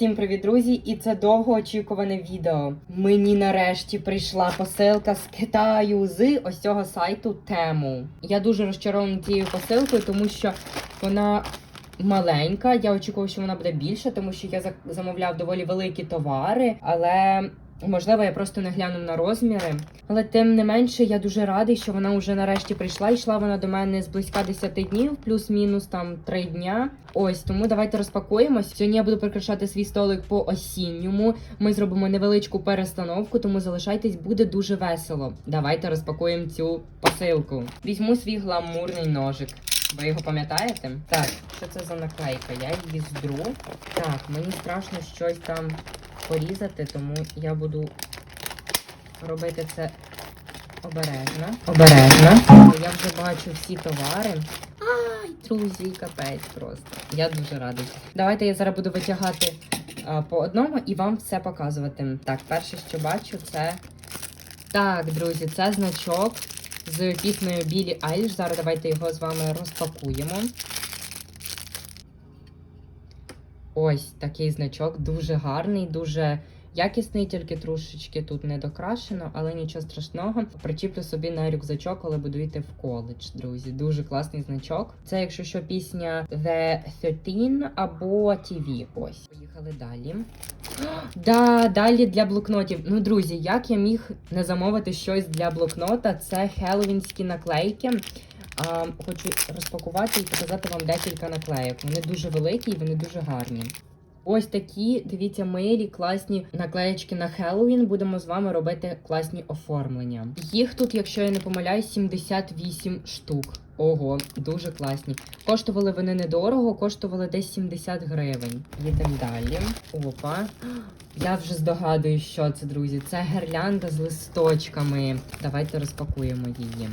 Всім привіт, друзі! І це довгоочікуване відео. Мені нарешті прийшла посилка з Китаю з ось цього сайту Тему. Я дуже розчарована цією посилкою, тому що вона маленька. Я очікував, що вона буде більша, тому що я за- замовляв доволі великі товари, але. Можливо, я просто не глянув на розміри, але тим не менше я дуже радий, що вона вже нарешті прийшла. Йшла вона до мене з близька 10 днів, плюс-мінус там 3 дня. Ось тому давайте розпакуємось. Сьогодні я буду прикрашати свій столик по осінньому. Ми зробимо невеличку перестановку, тому залишайтесь, буде дуже весело. Давайте розпакуємо цю посилку. Візьму свій гламурний ножик. Ви його пам'ятаєте? Так, що це за наклейка? Я її здру. Так, мені страшно щось там порізати, тому я буду робити це обережно. Обережно. Я вже бачу всі товари. Ай, друзі, капець просто. Я дуже радий. Давайте я зараз буду витягати а, по одному і вам все показувати. Так, перше, що бачу, це. Так, друзі, це значок з піснею Білі Айліш. Зараз давайте його з вами розпакуємо. Ось такий значок, дуже гарний, дуже якісний, тільки трошечки тут не докрашено, але нічого страшного. Причіплю собі на рюкзачок, коли буду йти в коледж, друзі. Дуже класний значок. Це, якщо що, пісня The 13 або TV. Ось. Поїхали далі. Да, далі для блокнотів. Ну, друзі, як я міг не замовити щось для блокнота? Це хеллоуінські наклейки. А, хочу розпакувати і показати вам декілька наклейок. Вони дуже великі і вони дуже гарні. Ось такі, дивіться, милі, класні наклеєчки на Хеллоуін. Будемо з вами робити класні оформлення. Їх тут, якщо я не помиляюсь, 78 штук. Ого, дуже класні. Коштували вони недорого, коштували десь 70 гривень. Їдемо далі. Опа. Я вже здогадуюсь, що це, друзі. Це гірлянда з листочками. Давайте розпакуємо її.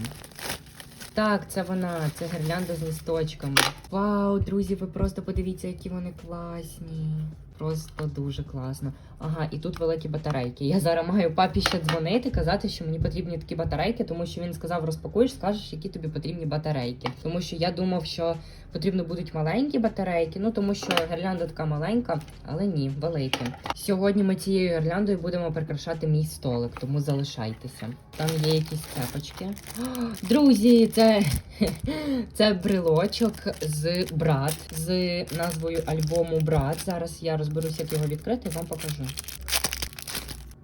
Так, це вона, це гірлянда з листочками. Вау, друзі, ви просто подивіться, які вони класні. Просто дуже класно. Ага, і тут великі батарейки. Я зараз маю папі ще дзвонити, казати, що мені потрібні такі батарейки, тому що він сказав, розпакуєш, скажеш, які тобі потрібні батарейки. Тому що я думав, що потрібно будуть маленькі батарейки, ну тому що гірлянда така маленька, але ні, великі. Сьогодні ми цією гірляндою будемо прикрашати мій столик, тому залишайтеся. Там є якісь цепочки. О, Друзі, це, це брелочок з брат з назвою альбому Брат. Зараз я розберусь, як його відкрити, і вам покажу.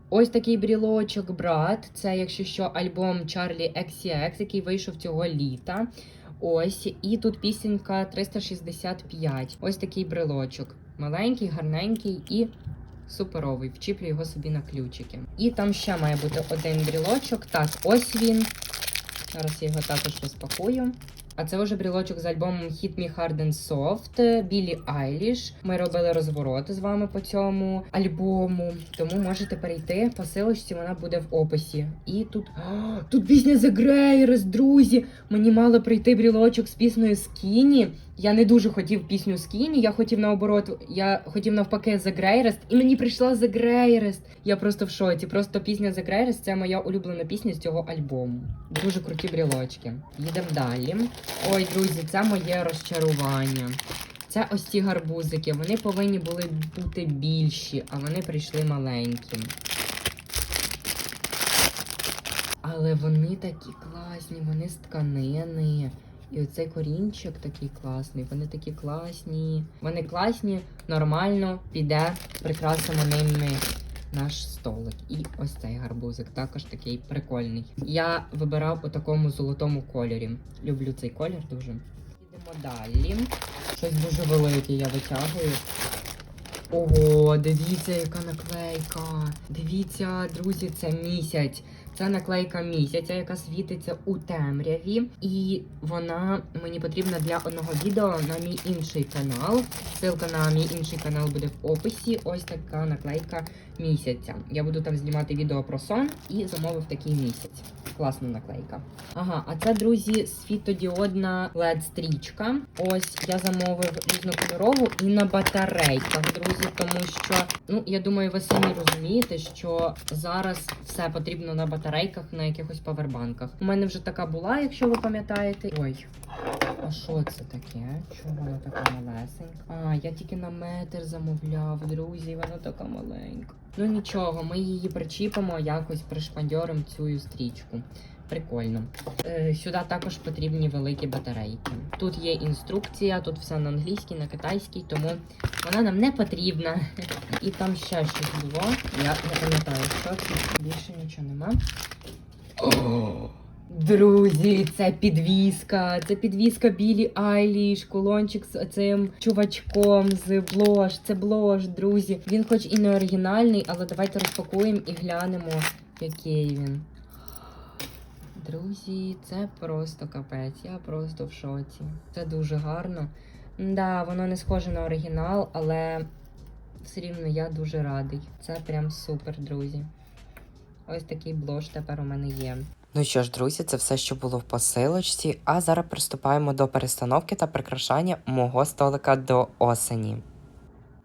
Ось такий брілочок брат. Це, якщо що, альбом Чарлі XCX, який вийшов цього літа. Ось, і тут пісенька 365. Ось такий брелочок. Маленький, гарненький і суперовий. Вчіплю його собі на ключики. І там ще має бути один брілочок. Так, ось він. Зараз я його також розпакую. А це вже брілочок з альбомом Hit Me Hard and Soft Білі Айліш. Ми робили розвороти з вами по цьому альбому. Тому можете перейти по силочці, вона буде в описі. І тут. О, тут пісня The Greyers, друзі! Мені мало прийти брілочок з піснею Skinny. Я не дуже хотів пісню Skinny, я хотів наоборот, я хотів навпаки The Greatest, і мені прийшла The Greatest. Я просто в шоці. Просто пісня The Greatest це моя улюблена пісня з цього альбому. Дуже круті брілочки. Їдемо далі. Ой, друзі, це моє розчарування. Це ось ці гарбузики. Вони повинні були бути більші, а вони прийшли маленькі. Але вони такі класні, вони з тканини. І оцей корінчик такий класний. Вони такі класні. Вони класні, нормально піде, прикрасимо ними наш столик. І ось цей гарбузик також такий прикольний. Я вибирав у такому золотому кольорі. Люблю цей колір дуже. Йдемо далі. Щось дуже велике я витягую. Ого, дивіться, яка наклейка. Дивіться, друзі, це місяць. Це наклейка місяця, яка світиться у темряві, і вона мені потрібна для одного відео на мій інший канал. Ссылка на мій інший канал буде в описі. Ось така наклейка місяця. Я буду там знімати відео про сон і замовив такий місяць. Класна наклейка. Ага, а це, друзі, світодіодна led стрічка. Ось я замовив різнокольорову і на батарейках, друзі, тому що, ну, я думаю, ви самі розумієте, що зараз все потрібно на батарейках. Батарейках на якихось павербанках. У мене вже така була, якщо ви пам'ятаєте. Ой, а що це таке? Чому вона така малесенька? А, я тільки на метр замовляв, друзі, вона така маленька. Ну нічого, ми її причіпимо, якось пришпандьоримо цю стрічку. Прикольно. Е, сюди також потрібні великі батарейки. Тут є інструкція, тут все на англійській, на китайській, тому вона нам не потрібна. І там ще щось було. Я не пам'ятаю, що це. Більше нічого нема. Друзі, це підвіска. Це підвіска білі Айліш, кулончик з цим чувачком з блош. Це блош, друзі. Він хоч і не оригінальний, але давайте розпакуємо і глянемо, який він. Друзі, це просто капець. Я просто в шоці. Це дуже гарно. Да, воно не схоже на оригінал, але все рівно я дуже радий. Це прям супер, друзі. Ось такий блош тепер у мене є. Ну що ж, друзі, це все, що було в посилочці. А зараз приступаємо до перестановки та прикрашання мого столика до осені.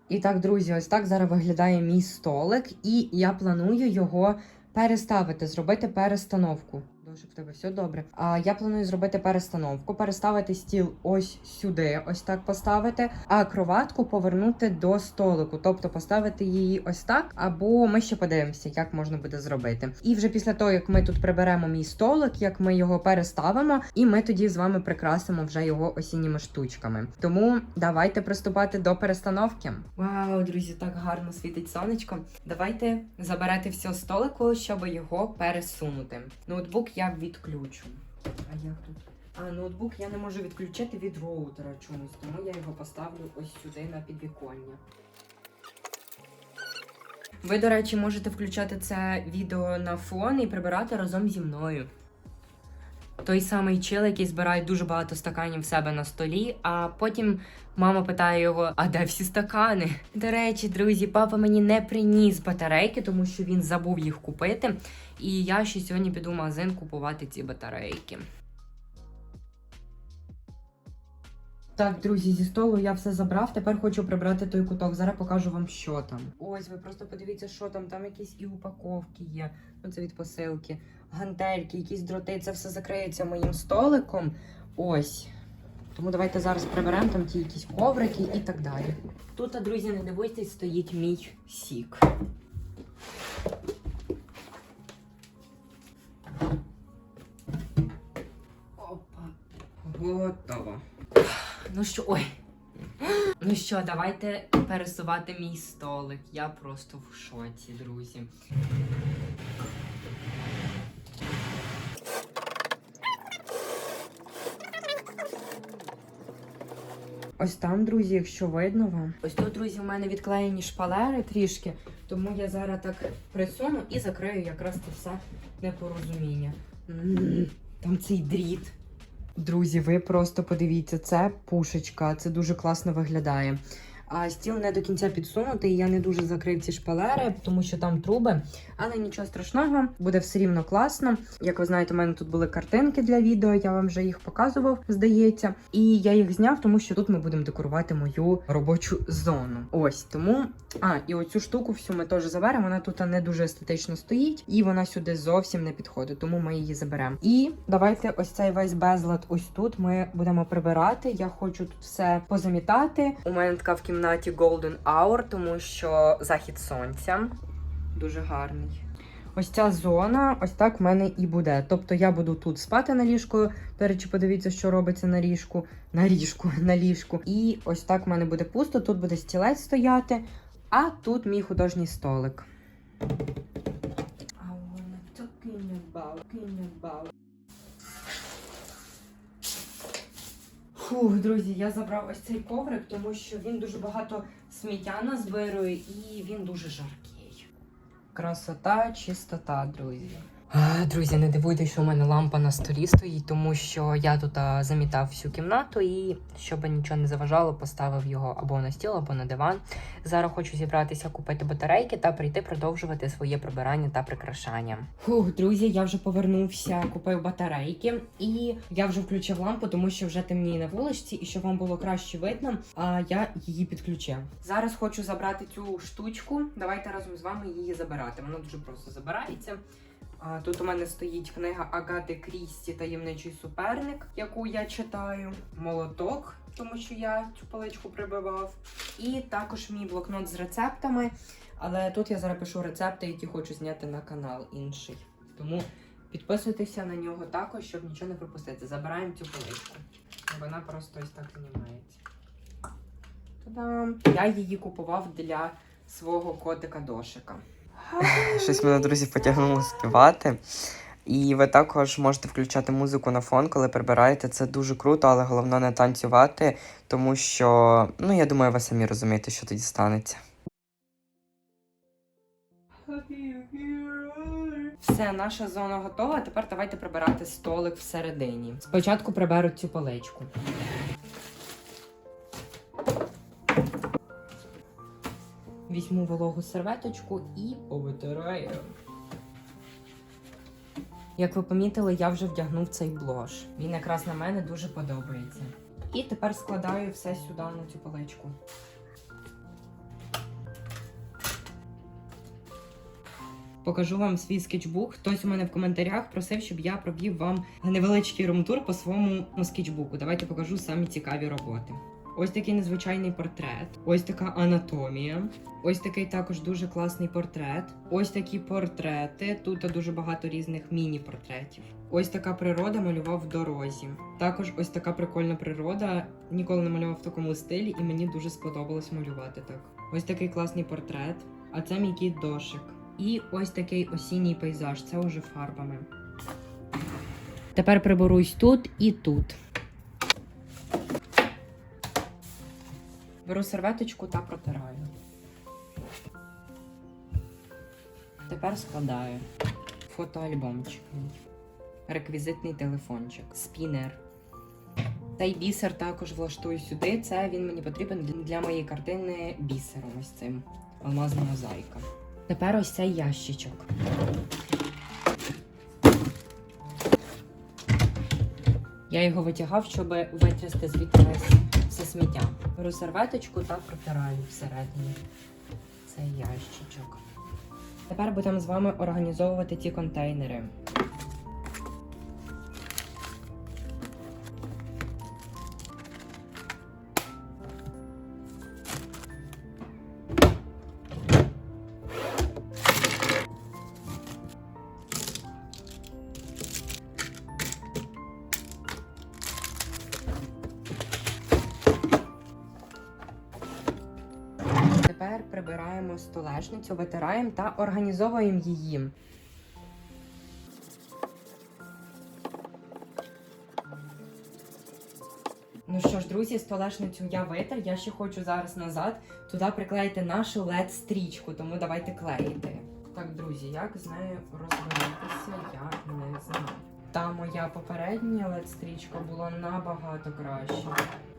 І так, друзі, ось так зараз виглядає мій столик, і я планую його переставити, зробити перестановку. Дуже в тебе все добре. А я планую зробити перестановку, переставити стіл ось сюди, ось так поставити, а кроватку повернути до столику, тобто поставити її ось так. Або ми ще подивимося, як можна буде зробити. І вже після того, як ми тут приберемо мій столик, як ми його переставимо, і ми тоді з вами прикрасимо вже його осінніми штучками. Тому давайте приступати до перестановки. Вау, друзі, так гарно світить сонечко. Давайте заберете все столику, щоб його пересунути. Ноутбук я відключу. А як тут? А ноутбук я не можу відключити від роутера чомусь, тому я його поставлю ось сюди на підвіконня. Ви, до речі, можете включати це відео на фон і прибирати разом зі мною. Той самий чел, який збирає дуже багато стаканів в себе на столі, а потім мама питає його: а де всі стакани? До речі, друзі, папа мені не приніс батарейки, тому що він забув їх купити. І я ще сьогодні піду в магазин купувати ці батарейки. Так, друзі, зі столу я все забрав. Тепер хочу прибрати той куток. Зараз покажу вам, що там. Ось, ви просто подивіться, що там. Там якісь і упаковки є. Ну, це від посилки, гантельки, якісь дроти. Це все закриється моїм столиком. Ось. Тому давайте зараз приберемо там ті якісь коврики і так далі. Тут, друзі, не дивуйтесь, стоїть мій сік. Опа. Готово. Ну що, ой. Ну що, давайте пересувати мій столик. Я просто в шоці, друзі. Ось там, друзі, якщо видно вам. Ось тут, друзі, у мене відклеєні шпалери трішки, тому я зараз так присуну і закрию якраз це все непорозуміння. Там цей дріт. Друзі, ви просто подивіться, це пушечка, це дуже класно виглядає. А стіл не до кінця підсунутий, я не дуже закрив ці шпалери, тому що там труби. Але нічого страшного, буде все рівно класно. Як ви знаєте, у мене тут були картинки для відео, я вам вже їх показував, здається. І я їх зняв, тому що тут ми будемо декорувати мою робочу зону. Ось тому. А, і оцю штуку всю ми теж заберемо. Вона тут не дуже естетично стоїть, і вона сюди зовсім не підходить, тому ми її заберемо. І давайте ось цей весь безлад ось тут ми будемо прибирати. Я хочу тут все позамітати. У мене така в кімнаті Golden Hour, тому що захід сонця дуже гарний. Ось ця зона, ось так в мене і буде. Тобто я буду тут спати на ліжку. До речі, подивіться, що робиться на ліжку. На ліжку, на ліжку. І ось так в мене буде пусто. Тут буде стілець стояти, а тут мій художній столик. I wanna talking about, talking about. Фух, друзі, я забрав ось цей коврик, тому що він дуже багато сміття назбирує і він дуже жаркий. Красота, чистота, друзі. Друзі, не дивуйтесь, що у мене лампа на столі стоїть, тому що я тут замітав всю кімнату і, щоб нічого не заважало, поставив його або на стіл, або на диван. Зараз хочу зібратися, купити батарейки та прийти продовжувати своє прибирання та прикрашання. Фух, друзі, я вже повернувся, купив батарейки, і я вже включив лампу, тому що вже темніє на вуличці, і щоб вам було краще видно, а я її підключив. Зараз хочу забрати цю штучку. Давайте разом з вами її забирати. Вона дуже просто забирається. Тут у мене стоїть книга Агати Крісті Таємничий суперник, яку я читаю. Молоток, тому що я цю паличку прибивав. І також мій блокнот з рецептами. Але тут я зараз пишу рецепти, які хочу зняти на канал інший. Тому підписуйтеся на нього також, щоб нічого не пропустити. Забираємо цю паличку. Вона просто ось так знімається. Та-дам! Я її купував для свого котика Дошика. Щось мене, друзі, потягнуло співати. І ви також можете включати музику на фон, коли прибираєте. Це дуже круто, але головне не танцювати, тому що, ну я думаю, ви самі розумієте, що тоді станеться. Все, наша зона готова. Тепер давайте прибирати столик всередині. Спочатку приберу цю поличку. Візьму вологу серветочку і повитираю. Як ви помітили, я вже вдягнув цей блош. Він якраз на мене дуже подобається. І тепер складаю все сюди на цю поличку. Покажу вам свій скетчбук. Хтось у мене в коментарях просив, щоб я пробів вам невеличкий румтур по своєму скетчбуку. Давайте покажу самі цікаві роботи. Ось такий незвичайний портрет, ось така анатомія. Ось такий також дуже класний портрет. Ось такі портрети. Тут дуже багато різних міні-портретів. Ось така природа малював в дорозі. Також ось така прикольна природа. Ніколи не малював в такому стилі, і мені дуже сподобалось малювати так. Ось такий класний портрет. А це мій кіт дошик. І ось такий осінній пейзаж. Це уже фарбами. Тепер приберусь тут і тут. Беру серветочку та протираю. Тепер складаю фотоальбомчик. Реквізитний телефончик, спінер. Цей бісер також влаштую сюди. Це він мені потрібен для моєї картини бісером ось цим. Алмазна мозаїка. Тепер ось цей ящичок. Я його витягав, щоб витрясти звідти весь все сміття. Беру серветочку та протираю всередині цей ящичок. Тепер будемо з вами організовувати ті контейнери. Столешницю, витираємо та організовуємо її. Ну що ж, друзі, столешницю я витер. Я ще хочу зараз назад туди приклеїти нашу led стрічку, тому давайте клеїти. Так, друзі, як з нею розбиратися, я не знаю. Та моя попередня led стрічка була набагато краще.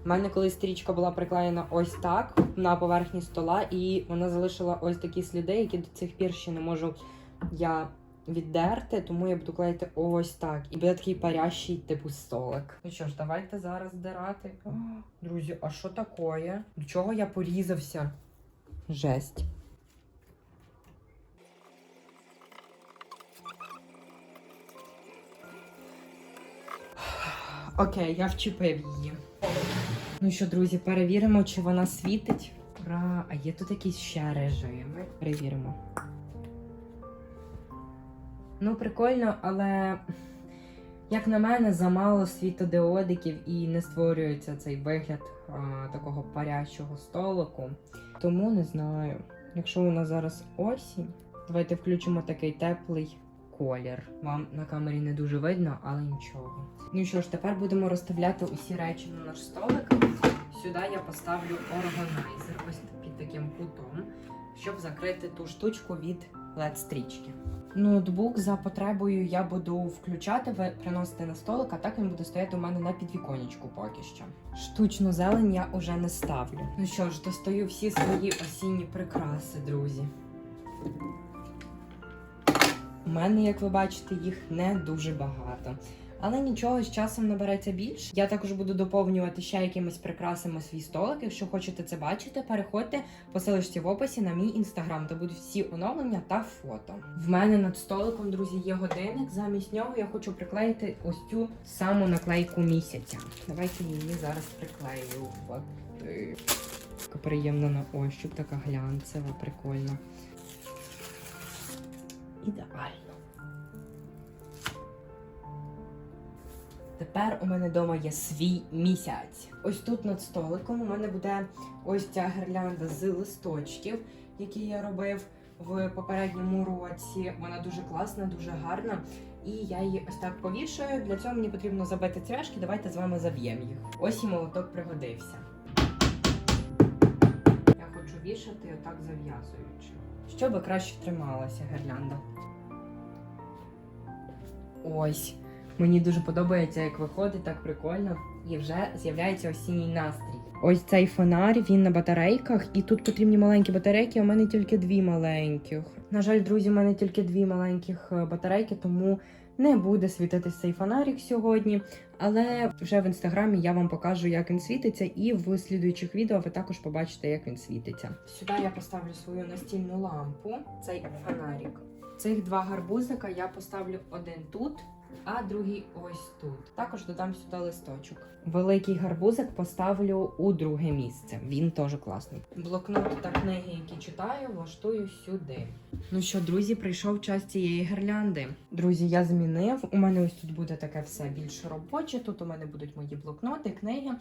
У мене колись стрічка була приклеєна ось так на поверхні стола, і вона залишила ось такі сліди, які до цих пір ще не можу я віддерти, тому я буду клеїти ось так. І буде такий парящий типу столик. Ну що ж, давайте зараз здирати. О, друзі, а що таке? До чого я порізався? Жесть. Окей, я вчепив її. Ну що, друзі, перевіримо, чи вона світить. Ура! А є тут якісь ще режими. Перевіримо. Ну, прикольно, але як на мене, замало світодіодиків і не створюється цей вигляд а, такого парячого столику. Тому не знаю. Якщо у нас зараз осінь, давайте включимо такий теплий колір. Вам на камері не дуже видно, але нічого. Ну що ж, тепер будемо розставляти усі речі на наш столик. Сюди я поставлю органайзер ось під таким кутом, щоб закрити ту штучку від led стрічки. Ноутбук за потребою я буду включати, приносити на столик, а так він буде стояти у мене на підвіконечку поки що. Штучну зелень я уже не ставлю. Ну що ж, достаю всі свої осінні прикраси, друзі. У мене, як ви бачите, їх не дуже багато. Але нічого з часом набереться більше. Я також буду доповнювати ще якимись прикрасами свій столик. Якщо хочете це бачити, переходьте по селищі в описі на мій інстаграм, де будуть всі оновлення та фото. В мене над столиком, друзі, є годинник. Замість нього я хочу приклеїти ось цю саму наклейку місяця. Давайте її зараз приклею. Приємна на ощуп, така глянцева, прикольна. Ідеально. Тепер у мене вдома є свій місяць. Ось тут над столиком у мене буде ось ця гірлянда з листочків, які я робив в попередньому році. Вона дуже класна, дуже гарна. І я її ось так повішаю. Для цього мені потрібно забити цвяшки. Давайте з вами заб'ємо їх. Ось і молоток пригодився. Вішати отак зав'язуючи. Щоб краще трималася гірлянда. Ось. Мені дуже подобається, як виходить, так прикольно. І вже з'являється осінній настрій. Ось цей фонар, він на батарейках, і тут потрібні маленькі батарейки, а у мене тільки дві маленьких. На жаль, друзі, у мене тільки дві маленьких е, батарейки, тому не буде світитись цей фонарик сьогодні. Але вже в інстаграмі я вам покажу, як він світиться, і в слідуючих відео ви також побачите, як він світиться. Сюди я поставлю свою настільну лампу, цей фонарик. Цих два гарбузика я поставлю один тут, а другий ось тут. Також додам сюди листочок. Великий гарбузик поставлю у друге місце. Він теж класний. Блокноти та книги, які читаю, влаштую сюди. Ну що, друзі, прийшов час цієї гірлянди. Друзі, я змінив. У мене ось тут буде таке все більш робоче. Тут у мене будуть мої блокноти, книги.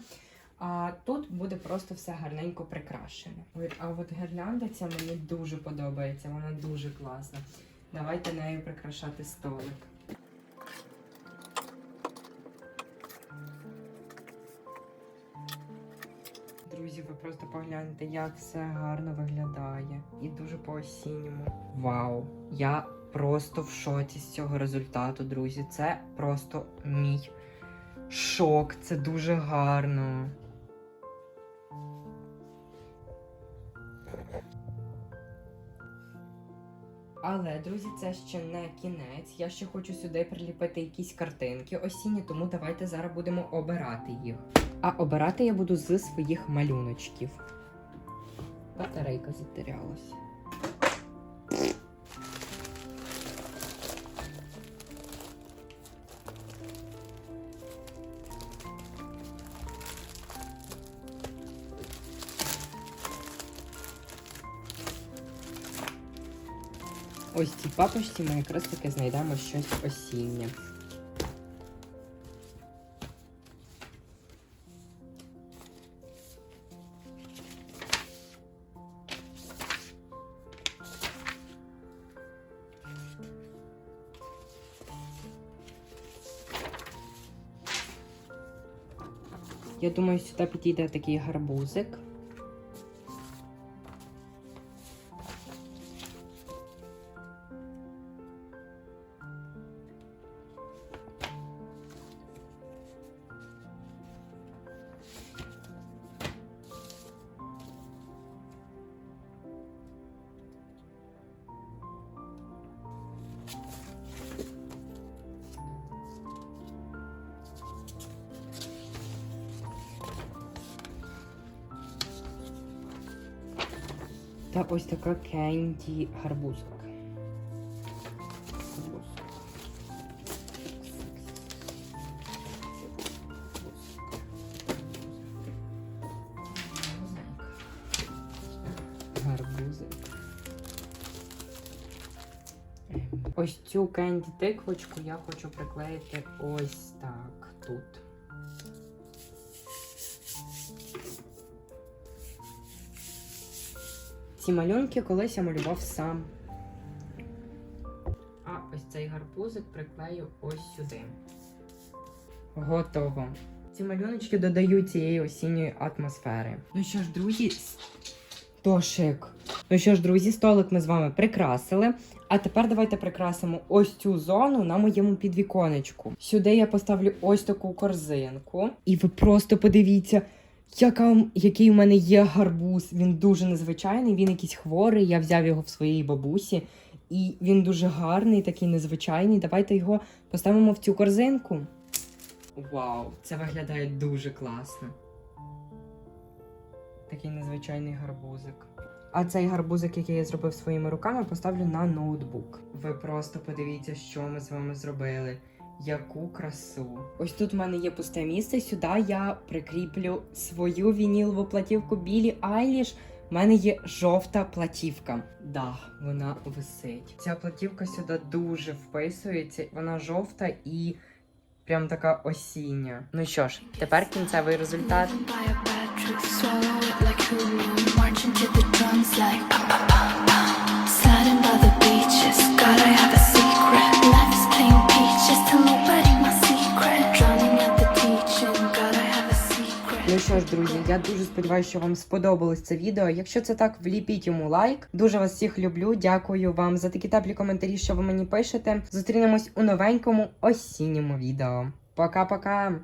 А тут буде просто все гарненько прикрашене. Ой, а от гірлянда ця мені дуже подобається, вона дуже класна. Давайте нею прикрашати столик. Друзі, ви просто погляньте, як все гарно виглядає. І дуже по-осінньому. Вау! Я просто в шоці з цього результату, друзі. Це просто мій шок. Це дуже гарно. Але, друзі, це ще не кінець. Я ще хочу сюди приліпити якісь картинки осінні, тому давайте зараз будемо обирати їх. А обирати я буду з своїх малюночків. Батарейка затерялась. Ось цій папочці ми якраз таки знайдемо щось осіннє. Я думаю, сюди підійде такий гарбузик. Та ось така кенді. Гарбузик. Ем, Ось цю кенді тиквочку я хочу приклеїти ось так тут. Ці малюнки колись я малював сам. А ось цей гарбузик приклею ось сюди. Готово. Ці малюночки додають цієї осінньої атмосфери. Ну що ж, друзі, тошик. Ну що ж, друзі, столик ми з вами прикрасили. А тепер давайте прикрасимо ось цю зону на моєму підвіконечку. Сюди я поставлю ось таку корзинку. І ви просто подивіться, яка, який у мене є гарбуз. Він дуже незвичайний, він якийсь хворий. Я взяв його в своїй бабусі. І він дуже гарний, такий незвичайний. Давайте його поставимо в цю корзинку. Вау, це виглядає дуже класно. Такий незвичайний гарбузик. А цей гарбузик, який я зробив своїми руками, поставлю на ноутбук. Ви просто подивіться, що ми з вами зробили. Яку красу. Ось тут в мене є пусте місце. Сюди я прикріплю свою вінілову платівку Білі Айліш. У мене є жовта платівка. Да, вона висить. Ця платівка сюди дуже вписується. Вона жовта і прям така осіння. Ну що ж, тепер кінцевий результат. Sliding by the beaches, God I have a secret. Ну що ж, друзі, я дуже сподіваюся, що вам сподобалось це відео. Якщо це так, вліпіть йому лайк. Дуже вас всіх люблю. Дякую вам за такі теплі коментарі, що ви мені пишете. Зустрінемось у новенькому осінньому відео. Пока-пока!